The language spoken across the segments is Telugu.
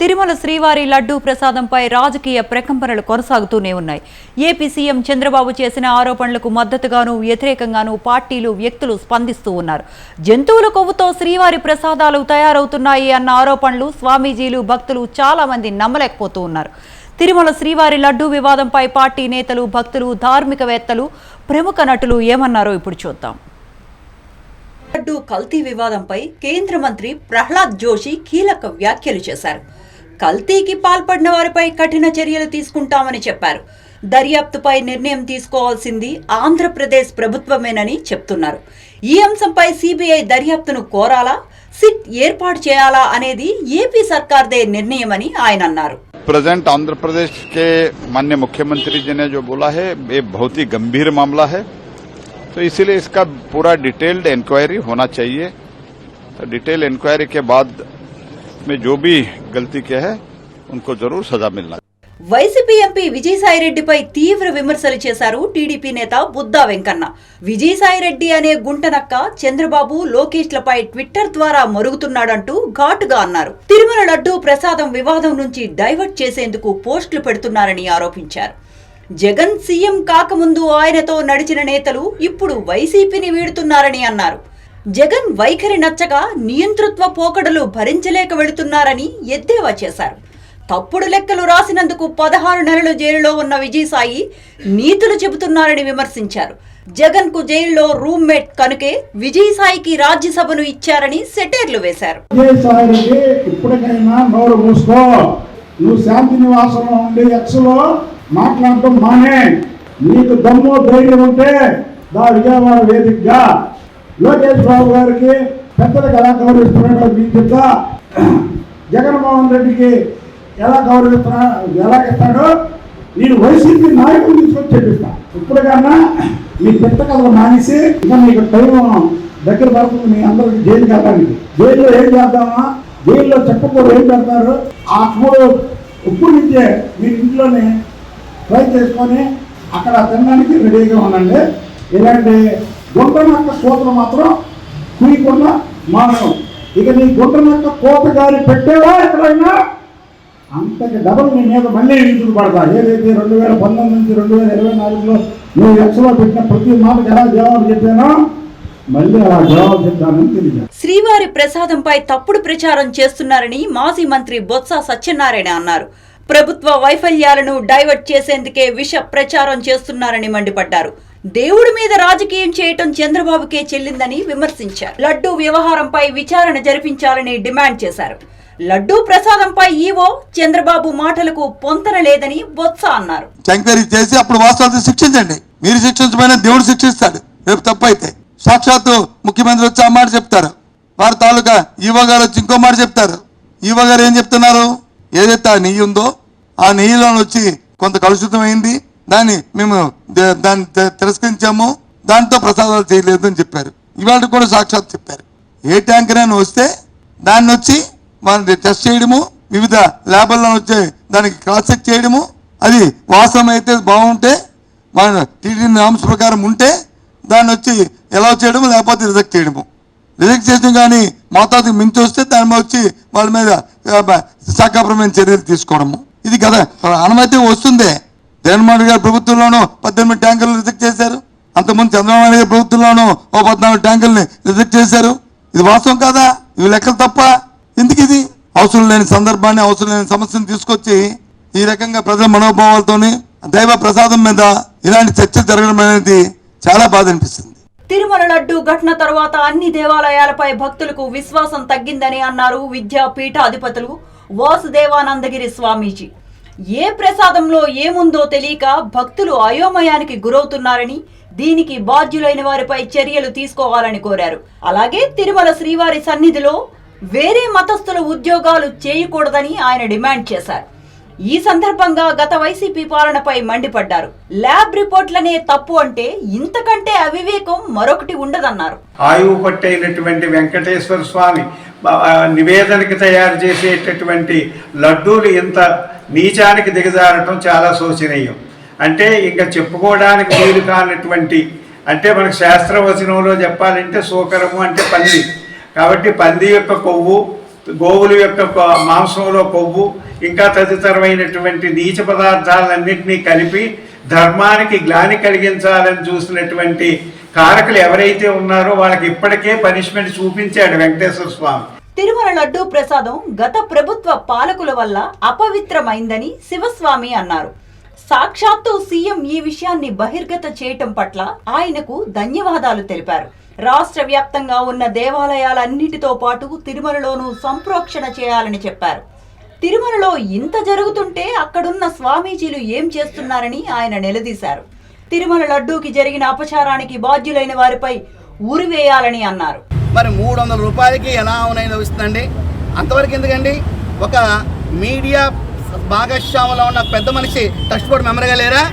తిరుమల శ్రీవారి లడ్డూ ప్రసాదంపై రాజకీయ ప్రకంపనలు కొనసాగుతూనే ఉన్నాయి. ఏపీ సీఎం చంద్రబాబు చేసిన ఆరోపణలకు మద్దతుగాను వ్యతిరేకంగాను పార్టీలు వ్యక్తులు స్పందిస్తూ ఉన్నారు. జంతువుల కొవ్వుతో శ్రీవారి ప్రసాదాలు తయారవుతున్నాయి అన్న ఆరోపణలు స్వామీజీలు భక్తులు చాలా మంది నమ్మలేకపోతూ ఉన్నారు. తిరుమల శ్రీవారి లడ్డూ వివాదంపై పార్టీ నేతలు భక్తులు ధార్మికవేత్తలు ప్రముఖ నటులు ఏమన్నారో ఇప్పుడు చూద్దాం. లడ్డు కల్తీ వివాదంపై కేంద్ర మంత్రి ప్రహ్లాద్ జోషి కీలక వ్యాఖ్యలు చేశారు కల్తీకి పాల్పడిన వారిపై కఠిన చర్యలు తీసుకుంటామని చెప్పారు దర్యాప్తుపై నిర్ణయం తీసుకోవాల్సింది ఆంధ్రప్రదేశ్ ప్రభుత్వమేనని చెప్తున్నారు ఈ అంశంపై సిబిఐ దర్యాప్తును కోరాలా సిట్ ఏర్పాటు చేయాలా అనేది ఏపీ సర్కార్దే నిర్ణయమని ఆయన అన్నారు प्रेजेंट आंध्र प्रदेश के माननीय मुख्यमंत्री जी ने जो बोला है ये बहुत ही गंभीर मामला है तो इसीलिए इसका पूरा डिटेल्ड इंक्वायरी होना चाहिए तो डिटेल इंक्वायरी के बाद में जो भी गलती किया है उनको जरूर सजा मिलना వైసీపీ ఎంపీ విజయసాయిరెడ్డిపై తీవ్ర విమర్శలు చేశారు టీడీపీ నేత బుద్దా వెంకన్న విజయసాయిరెడ్డి అనే గుంటనక్క చంద్రబాబు లోకేష్లపై ట్విట్టర్ ద్వారా మరుగుతున్నాడంటూ ఘాటుగా అన్నారు తిరుమల లడ్డూ ప్రసాదం వివాదం నుంచి డైవర్ట్ చేసేందుకు పోస్టులు పెడుతున్నారని ఆరోపించారు జగన్ సీఎం కాకముందు ఆయనతో నడిచిన నేతలు ఇప్పుడు వైసీపీని వీడుతున్నారని అన్నారు. జగన్ వైఖరి నచ్చక నియంతృత్వ పోకడలు భరించలేక వెళుతున్నారని ఎద్దేవా చేశారు. తప్పుడు లెక్కలు రాసినందుకు పదహారు నెలలు జైలులో ఉన్న విజయసాయి నీతులు చెబుతున్నారని విమర్శించారు. జగన్కు జైల్లో రూమ్మేట్ కనుకే విజయసాయికి రాజ్యసభను ఇచ్చారని సెటేర్లు వేశారు. నువ్వు శాంతి నివాసంలో ఉండి ఎక్స్లో మాట్లాడటం మానే. నీకు దమ్ము ధైర్యం ఉంటే దా విజయవాడ వేదికగా లోకేష్ బాబు గారికి పెద్దలకు ఎలా గౌరవిస్తున్నాడో మీకు చెప్తా జగన్మోహన్ రెడ్డికి ఎలా గౌరవిస్తున్నా ఎలా ఇస్తాడో నేను వైసీపీ నాయకులు తీసుకొని చెప్పిస్తా. ఇప్పుడు కన్నా మీ పెద్ద కథలు మానేసి ఇక మీకు టైం దగ్గర పడుతుంది మీ అందరికి జైలుకి వెళ్ళడానికి జైల్లో ఏం చేద్దామా? జైల్లో చెప్పకూడదు ఏం పెడతారు ఆ ఇప్పుడు ఉప్పు నుంచే మీరు ఇంట్లోనే ట్రై చేసుకొని అక్కడ తినడానికి రెడీగా ఉండండి. ఇలాంటి గుంట నక్క కోతలు మాత్రం కుయకుండా మానవం ఇక నీ గుంట కోత గారి పెట్టేవా ఎక్కడైనా? అంతకి డబల్ నీ మీద మళ్ళీ విసుగు పడతా? ఏదైతే రెండు వేల పంతొమ్మిది నుంచి రెండు వేల ఇరవై నాలుగులో నువ్వు ఎక్స్లో పెట్టిన ప్రతి మాటకు ఎలా జవాబు చెప్పానో శ్రీవారి ప్రసాదంపై తప్పుడు ప్రచారం చేస్తున్నారని మాజీ మంత్రి బొత్స సత్యనారాయణ అన్నారు. ప్రభుత్వ వైఫల్యాలను డైవర్ట్ చేసేందుకే విష ప్రచారం చేస్తున్నారని మండిపడ్డారు. దేవుడి మీద రాజకీయం చేయటం చంద్రబాబుకే చెల్లిందని విమర్శించారు. లడ్డూ వ్యవహారంపై విచారణ జరిపించాలని డిమాండ్ చేశారు. లడ్డూ ప్రసాదంపై ఈవో చంద్రబాబు మాటలకు పొంతన లేదని బొత్స అన్నారు. ఎంక్వైరీ చేసి అప్పుడు వాస్తవాలు శిక్షించండి. మీరు శిక్షించమైన దేవుడు శిక్షిస్తాడు. రేపు తప్పు సాక్షాత్తు ముఖ్యమంత్రి వచ్చి ఆ మాట చెప్తారు. వారి తాలూకా ఈవో గారు వచ్చి ఇంకో మాట చెప్తారు. ఈవో గారు ఏం చెప్తున్నారు? ఏదైతే ఆ నెయ్యి ఉందో ఆ నెయ్యిలో వచ్చి కొంత కలుషితమైంది దాన్ని మేము దాన్ని తిరస్కరించాము దాంతో ప్రసాదాలు చేయలేదు అని చెప్పారు. ఇవాళ కూడా సాక్షాత్ చెప్పారు. ఏ ట్యాంకర్ అయినా వస్తే దాన్ని వచ్చి మనం టెస్ట్ చేయడము వివిధ ల్యాబుల్లో వచ్చే దానికి క్రాస్ చెక్ చేయడము అది వాస్తవం అయితే బాగుంటే మన టీటీ నామ్స్ ప్రకారం ఉంటే దాన్ని వచ్చి ఎలా చేయడము లేకపోతే రిజెక్ట్ చేయడము. రిజెక్ట్ చేసిన కానీ మోతాదుకి మించి వస్తే దాని మీద వచ్చి వాళ్ళ మీద ఆ, శాఖాపరమైన చర్యలు తీసుకోవడము. ఇది కదా అనుమతి వస్తుందే. జగన్మోహన్ గారి ప్రభుత్వంలోనూ పద్దెనిమిది ట్యాంకర్లు రిజెక్ట్ చేశారు. అంతకుముందు చంద్రబాబు నాయుడు గారి ప్రభుత్వంలోనూ ఓ పద్నాలుగు ట్యాంకర్ని రిజెక్ట్ చేశారు. ఇది వాస్తవం కాదా? ఇవి లెక్కలు తప్ప. ఎందుకు ఇది? అవసరం లేని సందర్భాన్ని అవసరం లేని సమస్యను తీసుకొచ్చి ఈ రకంగా ప్రజల మనోభావాలతోని దైవ ప్రసాదం మీద ఇలాంటి చర్చ జరగడం అనేది చాలా బాధ అనిపిస్తుంది. తిరుమల లడ్డు ఘటన తర్వాత అన్ని దేవాలయాలపై భక్తులకు విశ్వాసం తగ్గిందని అన్నారు విద్యా పీఠాధిపతులు వాసుదేవానందగిరి స్వామీజీ. ఏ ప్రసాదంలో ఏముందో తెలియక భక్తులు అయోమయానికి గురవుతున్నారని దీనికి బాధ్యులైన వారిపై చర్యలు తీసుకోవాలని కోరారు. అలాగే తిరుమల శ్రీవారి సన్నిధిలో వేరే మతస్థుల ఉద్యోగాలు చేయకూడదని ఆయన డిమాండ్ చేశారు. ఈ సందర్భంగా గత వైసీపీ పాలనపై మండిపడ్డారు. ల్యాబ్ రిపోర్ట్లనే తప్పు అంటే ఇంతకంటే అవివేకం మరొకటి ఉండదన్నారు. ఆయువు పట్టైనటువంటి వెంకటేశ్వర స్వామి నివేదనకి తయారు చేసేటటువంటి లడ్డూలు ఇంత నీచానికి దిగజారటం చాలా శోచనీయం. అంటే ఇంకా చెప్పుకోవడానికి వీలు కానటువంటి అంటే మనకు శాస్త్రవచనంలో చెప్పాలంటే సూకరము అంటే పంది. కాబట్టి పంది యొక్క కొవ్వు గోవుల యొక్క కొ- మాంసంలో కొవ్వు ఇంకా తదితరమైనటువంటి నీచ పదార్థాలన్నింటినీ కలిపి ధర్మానికి గ్లాని కలిగించాలని చూసినటువంటి కారకులు ఎవరైతే ఉన్నారో వాళ్ళకి ఇప్పటికే పనిష్మెంట్ చూపించాడు వెంకటేశ్వర స్వామి. తిరుమల లడ్డూ ప్రసాదం గత ప్రభుత్వ పాలకుల వల్ల అపవిత్రమైందని శివస్వామి అన్నారు. సాక్షాత్తు సీఎం ఈ విషయాన్ని బహిర్గత చేయటం పట్ల ఆయనకు ధన్యవాదాలు తెలిపారు. రాష్ట్ర వ్యాప్తంగా ఉన్న దేవాలయాలన్నిటితో పాటు తిరుమలలోనూ సంప్రోక్షణ చేయాలని చెప్పారు. తిరుమలలో ఇంత జరుగుతుంటే అక్కడున్న స్వామీజీలు ఏం చేస్తున్నారని ఆయన నిలదీశారు. తిరుమల లడ్డూకి జరిగిన అపచారానికి బాధ్యులైన వారిపై ఊరివేయాలని అన్నారు. మరి మూడు వందల రూపాయలకి ఎలా అవునైనా వస్తుందండి అంతవరకు ఎందుకండి? ఒక మీడియా భాగస్వాములో ఉన్న పెద్ద మనిషి ట్రస్ట్ బోర్డు మెంబర్గా లేరా?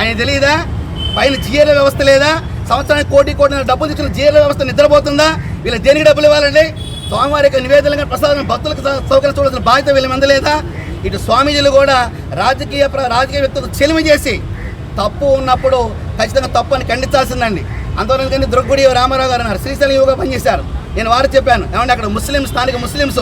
ఆయన తెలియదా పైన జిఎల్ వ్యవస్థ లేదా? సంవత్సరానికి కోటి కోటి డబ్బులు తెచ్చిన జిఎల్ వ్యవస్థ నిద్రపోతుందా? వీళ్ళ దేనికి డబ్బులు ఇవ్వాలండి? స్వామివారి యొక్క నివేదనగా ప్రసాదం భక్తులకు సౌకర్యం చూడాల్సిన బాధ్యత వీళ్ళ లేదా? ఇటు స్వామీజీలు కూడా రాజకీయ ప్ర- రాజకీయ వ్యక్తులకు చెలిమి చేసి తప్పు ఉన్నప్పుడు ఖచ్చితంగా తప్పు అని ఖండించాల్సిందండి. అందువల్ల దుర్గుడి రామారావు గారు అన్నారు. శ్రీశైలం యువగా పనిచేశారు. నేను వారు చెప్పాను. ఏమంటే అక్కడ ముస్లిం స్థానిక ముస్లింస్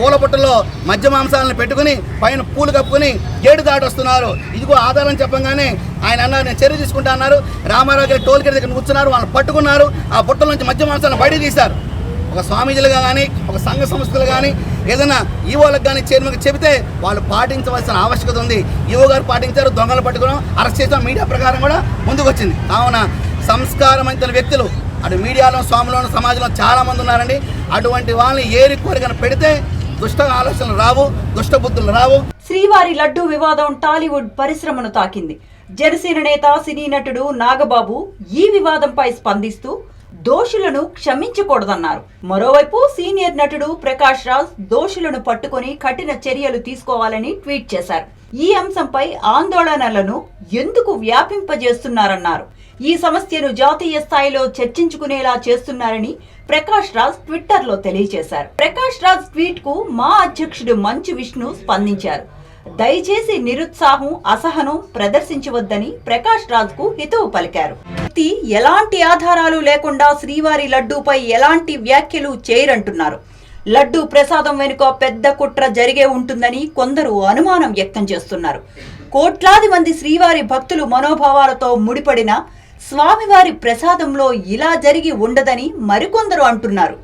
పూల పుట్టలో మధ్య మాంసాలను పెట్టుకుని పైన పూలు కప్పుకుని గేటు దాటొస్తున్నారు ఇదిగో ఆధారం చెప్పగానే ఆయన అన్నారు నేను చర్య తీసుకుంటా అన్నారు. రామారావు గారి టోల్ గేట్ దగ్గర కూర్చున్నారు. వాళ్ళని పట్టుకున్నారు. ఆ బుట్టల నుంచి మధ్య మాంసాలను బయట తీశారు. ఒక స్వామీజీలుగా కానీ ఒక సంఘ సంస్థలు కానీ ఏదైనా ఈవోలకు కానీ చైర్మన్కి చెబితే వాళ్ళు పాటించవలసిన ఆవశ్యకత ఉంది. ఈవో గారు పాటించారు దొంగలు పట్టుకోవడం అరెస్ట్ చేసిన మీడియా ప్రకారం కూడా ముందుకు వచ్చింది కావున సంస్కారమైన వ్యక్తులు అటు మీడియాలో స్వాములోను సమాజంలో చాలామంది ఉన్నారండి. అటువంటి వాళ్ళని ఏరి కోరికను పెడితే దుష్ట ఆలోచనలు రావు దుష్ట బుద్ధులు రావు. శ్రీవారి లడ్డూ వివాదం టాలీవుడ్ పరిశ్రమను తాకింది. జనసేన నేత సినీ నటుడు నాగబాబు ఈ వివాదంపై స్పందిస్తూ దోషులను క్షమించకూడదన్నారు. మరోవైపు సీనియర్ నటుడు ప్రకాష్ రాజ్ దోషులను పట్టుకొని కఠిన చర్యలు తీసుకోవాలని ట్వీట్ చేశారు. ఈ అంశంపై ఆందోళనలను ఎందుకు వ్యాపింపజేస్తున్నారన్నారు. ఈ సమస్యను జాతీయ స్థాయిలో చర్చించుకునేలా చేస్తున్నారని ప్రకాష్ రాజ్ ట్విట్టర్లో తెలియజేశారు. ప్రకాష్ రాజ్ ట్వీట్కు మా అధ్యక్షుడు మంచు విష్ణు స్పందించారు. దయచేసి నిరుత్సాహం అసహనం ప్రదర్శించవద్దని ప్రకాష్ రాజ్కు హితవు పలికారు. వ్యక్తి ఎలాంటి ఆధారాలు లేకుండా శ్రీవారి లడ్డూపై ఎలాంటి వ్యాఖ్యలు చేయరంటున్నారు. లడ్డూ ప్రసాదం వెనుక పెద్ద కుట్ర జరిగే ఉంటుందని కొందరు అనుమానం వ్యక్తం చేస్తున్నారు. కోట్లాది మంది శ్రీవారి భక్తులు మనోభావాలతో ముడిపడిన స్వామివారి ప్రసాదంలో ఇలా జరిగి ఉండదని మరికొందరు అంటున్నారు.